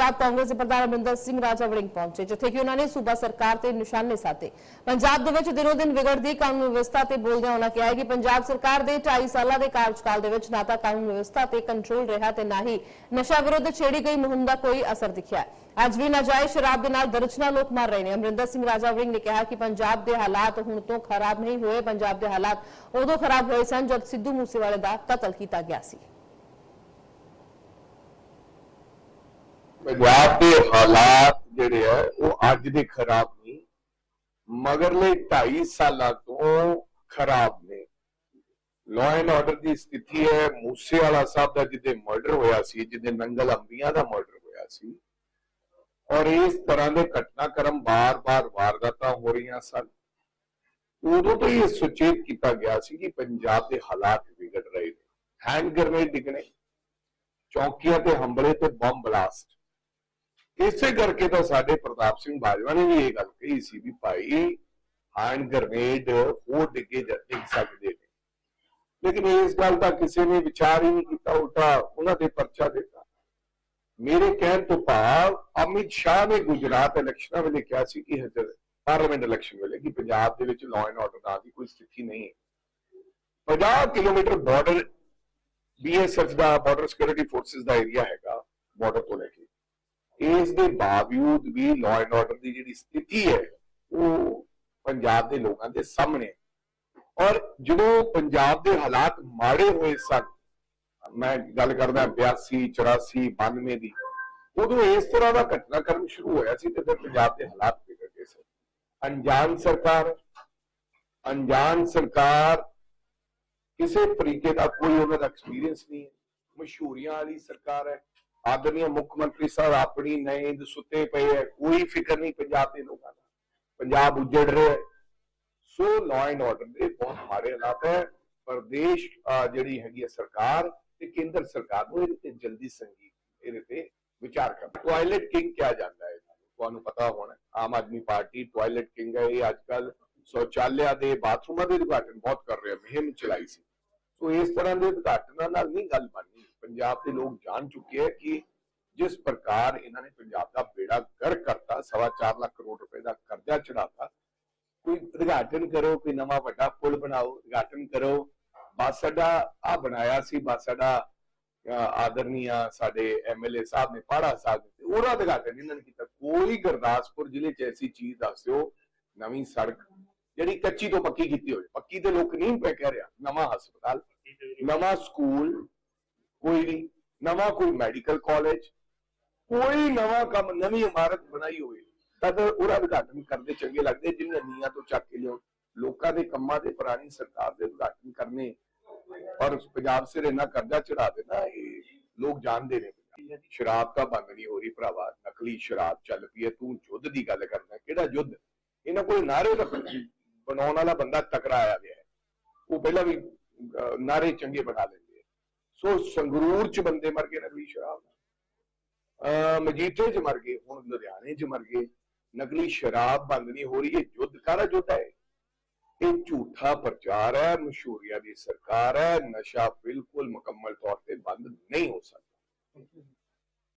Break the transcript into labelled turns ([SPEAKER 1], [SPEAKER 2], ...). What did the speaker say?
[SPEAKER 1] ਪੰਜਾਬ ਕਾਂਗਰਸ ਦੇ ਪ੍ਰਧਾਨ ਅਮਰਿੰਦਰ ਸਿੰਘ ਰਾਜਾ ਵੜਿੰਗ ਪਹੁੰਚੇ, ਜਿੱਥੇ ਕਿ ਉਹਨਾਂ ਨੇ ਸੂਬਾ ਸਰਕਾਰ ਤੇ ਨਿਸ਼ਾਨੇ ਸਾਧੇ। ਪੰਜਾਬ ਦੇ ਵਿੱਚ ਦਿਨੋ ਦਿਨ ਵਿਗੜਦੀ ਕਾਨੂੰਨ ਵਿਵਸਥਾ ਤੇ ਬੋਲਦਿਆਂ ਉਹਨਾਂ ਕਿਹਾ ਕਿ ਪੰਜਾਬ ਸਰਕਾਰ ਦੇ 2.5 ਸਾਲਾਂ ਦੇ ਕਾਰਜਕਾਲ ਦੇ ਵਿੱਚ ਨਾ ਤਾਂ ਕਾਨੂੰਨ ਵਿਵਸਥਾ ਤੇ ਕੰਟਰੋਲ ਰਿਹਾ ਤੇ ਨਾ ਹੀ ਨਸ਼ਾ ਵਿਰੁੱਧ ਛੇੜੀ ਗਈ ਮੁਹਿੰਮ ਦਾ ਕੋਈ ਅਸਰ ਦਿਖਿਆ। ਅੱਜ ਵੀ ਨਾਜਾਇਜ਼ ਸ਼ਰਾਬ ਦੇ ਨਾਲ ਦਰਜਨਾਂ ਲੋਕ ਮਰ ਰਹੇ ਨੇ। ਅਮਰਿੰਦਰ ਸਿੰਘ ਰਾਜਾ ਵੜਿੰਗ ਨੇ ਕਿਹਾ ਕਿ ਪੰਜਾਬ ਦੇ ਹਾਲਾਤ ਹੁਣ ਤੋਂ ਖਰਾਬ ਨਹੀਂ ਹੋਏ। ਪੰਜਾਬ ਦੇ ਹਾਲਾਤ ਉਦੋਂ ਖਰਾਬ ਹੋਏ ਸਨ ਜਦ ਸਿੱਧੂ ਮੂਸੇਵਾਲੇ ਦਾ ਕਤਲ ਕੀਤਾ ਗਿਆ ਸੀ।
[SPEAKER 2] ਪੰਜਾਬ ਦੇ ਹਾਲਾਤ ਜਿਹੜੇ ਆ, ਉਹ ਅੱਜ ਦੇ ਖਰਾਬ ਨਹੀਂ ਮਗਰਲੇ 2.5 ਸਾਲਾਂ ਤੋਂ ਖਰਾਬ ਨੇ। ਲਾਅ ਐਂਡ ਆਰਡਰ ਦੀ ਸਥਿਤੀ ਹੈ, ਮੂਸੇਵਾਲਾ ਸਾਹਿਬ ਦਾ ਜਿਹਦੇ ਮਰਡਰ ਹੋਇਆ ਸੀ ਜਿਹਦੇ ਨੰਗਲ ਅੰਬੀਆਂ ਦਾ ਮਰਡਰ ਹੋਇਆ ਸੀ। ਔਰ ਇਸ ਤਰ੍ਹਾਂ ਦੇ ਘਟਨਾਕ੍ਰਮ ਬਾਰ-ਬਾਰ ਵਾਰਦਾਤਾਂ ਹੋ ਰਹੀਆਂ ਸਨ। ਉਦੋਂ ਤੋਂ ਇਹ ਸੁਚੇਤ ਕੀਤਾ ਗਿਆ ਸੀ ਕਿ ਪੰਜਾਬ ਦੇ ਹਾਲਾਤ ਵਿਗੜ ਰਹੇ ਨੇ। ਹੈਂਡ ਗ੍ਰਨੇਡ ਡਿੱਗਣੇ, ਚੌਕੀਆਂ ਤੇ ਹਮਲੇ ਤੇ ਬੰਬ ਬਲਾਸਟ ਇਸੇ ਕਰਕੇ ਤਾਂ ਸਾਡੇ ਪ੍ਰਤਾਪ ਸਿੰਘ ਬਾਜਵਾ ਨੇ ਵੀ ਇਹ ਗੱਲ ਕਹੀ ਸੀ ਵੀ ਭਾਈ ਹੈਂਡ ਗ੍ਰਨੇਡ ਹੋਰ ਡਿੱਗੇ ਡਿੱਗ ਸਕਦੇ ਨੇ। ਲੇਕਿਨ ਇਸ ਗੱਲ ਦਾ ਕਿਸੇ ਨੇ ਵਿਚਾਰ ਹੀ ਨਹੀਂ ਕੀਤਾ, ਉਲਟਾ ਉਹਨਾਂ ਦੇ ਪਰਚਾ ਦਿੱਤਾ। ਮੇਰੇ ਕਹਿਣ ਤੋਂ ਭਾਵ ਅਮਿਤ ਸ਼ਾਹ ਨੇ ਗੁਜਰਾਤ ਇਲੈਕਸ਼ਨਾਂ ਵੇਲੇ ਕਿਹਾ ਸੀ ਕਿ ਹਜਰ ਪਾਰਲੀਮੈਂਟ ਇਲੈਕਸ਼ਨ ਵੇਲੇ ਕਿ ਪੰਜਾਬ ਦੇ ਵਿੱਚ ਲਾਅ ਐਂਡ ਆਰਡਰ ਦਾ ਦੀ ਕੋਈ ਸਥਿਤੀ ਨਹੀਂ ਹੈ। 50 ਕਿਲੋਮੀਟਰ ਬਾਰਡਰ ਬੀਐਸਐਫ ਦਾ ਬਾਰਡਰ ਸਿਕਿਉਰਿਟੀ ਫੋਰਸਸ ਦਾ ਏਰੀਆ ਹੈਗਾ ਬਾਰਡਰ ਤੋਂ ਲੈ ਕੇ। ਇਸ ਦੇ ਬਾਵਜੂਦ ਵੀ ਲਾਅ ਐਂਡ ਆਰਡਰ ਦੀ ਜਿਹੜੀ ਸਥਿਤੀ ਹੈ, ਉਹ ਪੰਜਾਬ ਦੇ ਲੋਕਾਂ ਦੇ ਸਾਹਮਣੇ ਔਰ ਜਦੋਂ ਪੰਜਾਬ ਦੇ ਹਾਲਾਤ ਮਾੜੇ ਹੋਏ ਸਨ, ਮੈਂ ਗੱਲ ਕਰਦਾ 82 84 92 ਦੀ, ਉਦੋਂ ਇਸ ਤਰ੍ਹਾਂ ਦਾ ਘਟਨਾਕ੍ਰਮ ਸ਼ੁਰੂ ਹੋਇਆ ਸੀ ਤੇ ਫਿਰ ਪੰਜਾਬ ਦੇ ਹਾਲਾਤ ਵਿਗੜ ਗਏ ਸਨ। ਅਣਜਾਣ ਸਰਕਾਰ ਅਣਜਾਣ ਸਰਕਾਰ ਕਿਸੇ ਤਰੀਕੇ ਦਾ ਕੋਈ ਉਹਨਾਂ ਦਾ ਐਕਸਪੀਰੀਅੰਸ ਨਹੀਂ ਹੈ। ਮਸ਼ਹੂਰੀਆਂ ਵਾਲੀ ਸਰਕਾਰ ਹੈ। ਆਦਰਨੀय ਮੁੱਖ ਮੰਤਰੀ ਆਪਣੀ ਨੀਂਦ ਸੁੱਤੇ ਪਏ ਹੈ ਕੋਈ ਫਿਕਰ ਨਹੀਂ ਪੰਜਾਬ ਦੇ ਲੋਕਾਂ ਦਾ। ਪੰਜਾਬ ਉੱਜੜ ਰਿਹਾ ਹੈ। ਸੋ ਲਾਅ ਐਂਡ ਆਰਡਰ ਦੇ ਬਹੁਤ ਮਾੜੇ ਹਾਲਾਤ ਹੈ। ਪ੍ਰਦੇਸ਼ ਜਿਹੜੀ ਹੈਗੀ ਹੈ ਸਰਕਾਰ ਤੇ ਕੇਂਦਰ ਸਰਕਾਰ ਨੂੰ ਇਹਦੇ ਤੇ ਜਲਦੀ ਸੰਗੀਤ, ਇਹਦੇ ਤੇ ਵਿਚਾਰ ਕਰਨਾ। ਟਾਇਲਟ ਕਿੰਗ ਕਿਹਾ ਜਾਂਦਾ ਹੈ। ਤੁਹਾਨੂੰ ਪਤਾ ਹੋਣਾ ਆਮ ਆਦਮੀ ਪਾਰਟੀ ਟਾਇਲਟ ਕਿੰਗ ਹੈ। ਇਹ ਅੱਜਕੱਲ ਸ਼ੌਚਾਲਿਆ ਦੇ ਬਾਥਰੂਮਾਂ ਦੇ ਉਦਘਾਟਨ ਬਹੁਤ ਕਰ ਰਿਹਾ, ਮੁਹਿੰਮ ਚਲਾਈ ਸੀ। ਸੋ ਇਸ ਤਰ੍ਹਾਂ ਦੇ ਉਦਘਾਟਨਾਂ ਨਾਲ ਨਹੀਂ ਗੱਲ ਬਣਨੀ। ਪੰਜਾਬ ਦੇ ਲੋਕ ਜਾਣ ਚੁੱਕੇ ਹੈ ਕਿ ਜਿਸ ਪ੍ਰਕਾਰ ਇਹਨਾਂ ਨੇ ਪੰਜਾਬ ਦਾ ਬੇੜਾ ਗਰ ਕਰਤਾ, ਸਵਾ ਚਾਰ ਲੱਖ ਕਰੋੜ ਰੁਪਏ ਦਾ ਕਰਜ਼ਾ ਚੜਾਤਾ ਕੋਈ ਉਦਘਾਟਨ ਕਰੋ, ਕੋਈ ਨਵਾਂ ਵੱਡਾ ਪੁਲ ਬਣਾਓ, ਉਦਘਾਟਨ ਕਰੋ। ਬਸ ਅੱਡਾ ਆ ਬਣਾਇਆ ਸੀ ਬਸ ਅੱਡਾ ਸਾਡੇ ਐਮਐਲਏ ਸਾਹਿਬ ਨੇ, ਪਾੜਾ ਸਾਹਿਬ ਨੇ, ਉਹਦਾ ਉਦਘਾਟਨ ਇਹਨਾਂ ਨੇ ਕੀਤਾ। ਕੋਈ ਗੁਰਦਾਸਪੁਰ ਜ਼ਿਲ੍ਹੇ 'ਚ ਐਸੀ ਚੀਜ਼ ਦੱਸਿਓ ਨਵੀਂ ਸੜਕ ਜਿਹੜੀ ਕੱਚੀ ਤੋਂ ਪੱਕੀ ਕੀਤੀ ਹੋਵੇ ਪੱਕੀ ਤੇ ਲੋਕ ਨਹੀਂ ਪੈ ਕਹਿ ਰਿਹਾ। ਨਵਾਂ ਹਸਪਤਾਲ, ਨਵਾਂ ਸਕੂਲ, ਕੋਈ ਨਹੀਂ। ਨਵਾਂ ਕੋਈ ਮੈਡੀਕਲ ਕਾਲਜ, ਕੋਈ ਨਵਾਂ ਕੰਮ, ਨਵੀਂ ਇਮਾਰਤ ਬਣਾਈ ਹੋਵੇ ਤਦ ਉਹਦਾ ਉਦਘਾਟਨ ਕਰਦੇ ਚੰਗੇ ਲੱਗਦੇ ਜਿਨ੍ਹਾਂ ਨੀਆਂ ਤੋਂ ਚੱਕ ਕੇ ਲਿਓ ਲੋਕਾਂ ਦੇ ਕੰਮਾਂ ਦੇ ਪੁਰਾਣੀ ਸਰਕਾਰ ਦੇ ਉਦਘਾਟਨ ਕਰਨੇ। ਔਰ ਪੰਜਾਬ ਸਿਰ ਇੰਨਾ ਕਰਜ਼ਾ ਚੜਾ ਦੇਣਾ, ਇਹ ਲੋਕ ਜਾਣਦੇ ਨੇ। ਸ਼ਰਾਬ ਤਾਂ ਬੰਦ ਨਹੀਂ ਹੋ ਰਹੀ ਭਰਾਵਾ। ਨਕਲੀ ਸ਼ਰਾਬ ਚੱਲ ਪਈ ਹੈ। ਤੂੰ ਯੁੱਧ ਦੀ ਗੱਲ ਕਰਦਾ। ਕਿਹੜਾ ਯੁੱਧ ਇਹਨਾਂ ਕੋਲ ਨਾਰੇ ਦਾ ਬਣਾਉਣ ਵਾਲਾ ਬੰਦਾ ਟਕਰਾਇਆ ਗਿਆ ਹੈ। ਉਹ ਪਹਿਲਾਂ ਵੀ ਅਹ, ਨਾਰੇ ਚੰਗੇ ਬਣਾ ਲੈਂਦੇ ਆ ਸੋ ਸੰਗਰੂਰ ਚ ਬੰਦੇ ਮਰ ਗਏ ਨਕਲੀ ਸ਼ਰਾਬ ਨਾਲ। ਮਜੀਠੇ ਚ ਮਰ ਗਏ ਹੁਣ ਲੁਧਿਆਣੇ ਚ ਮਰ ਗਏ। ਨਕਲੀ ਸ਼ਰਾਬ ਬੰਦ ਨਹੀਂ ਹੋ ਰਹੀ ਹੈ ਯੁੱਧ ਕਾਹਦਾ ਯੁੱਧ ਹੈ? ਇਹ ਝੂਠਾ ਪ੍ਰਚਾਰ ਹੈ ਮਸ਼ਹੂਰੀਆਂ ਦੀ ਸਰਕਾਰ ਹੈ ਨਸ਼ਾ ਬਿਲਕੁਲ ਮੁਕੰਮਲ ਤੌਰ ਤੇ ਬੰਦ ਨਹੀਂ ਹੋ ਸਕਦਾ।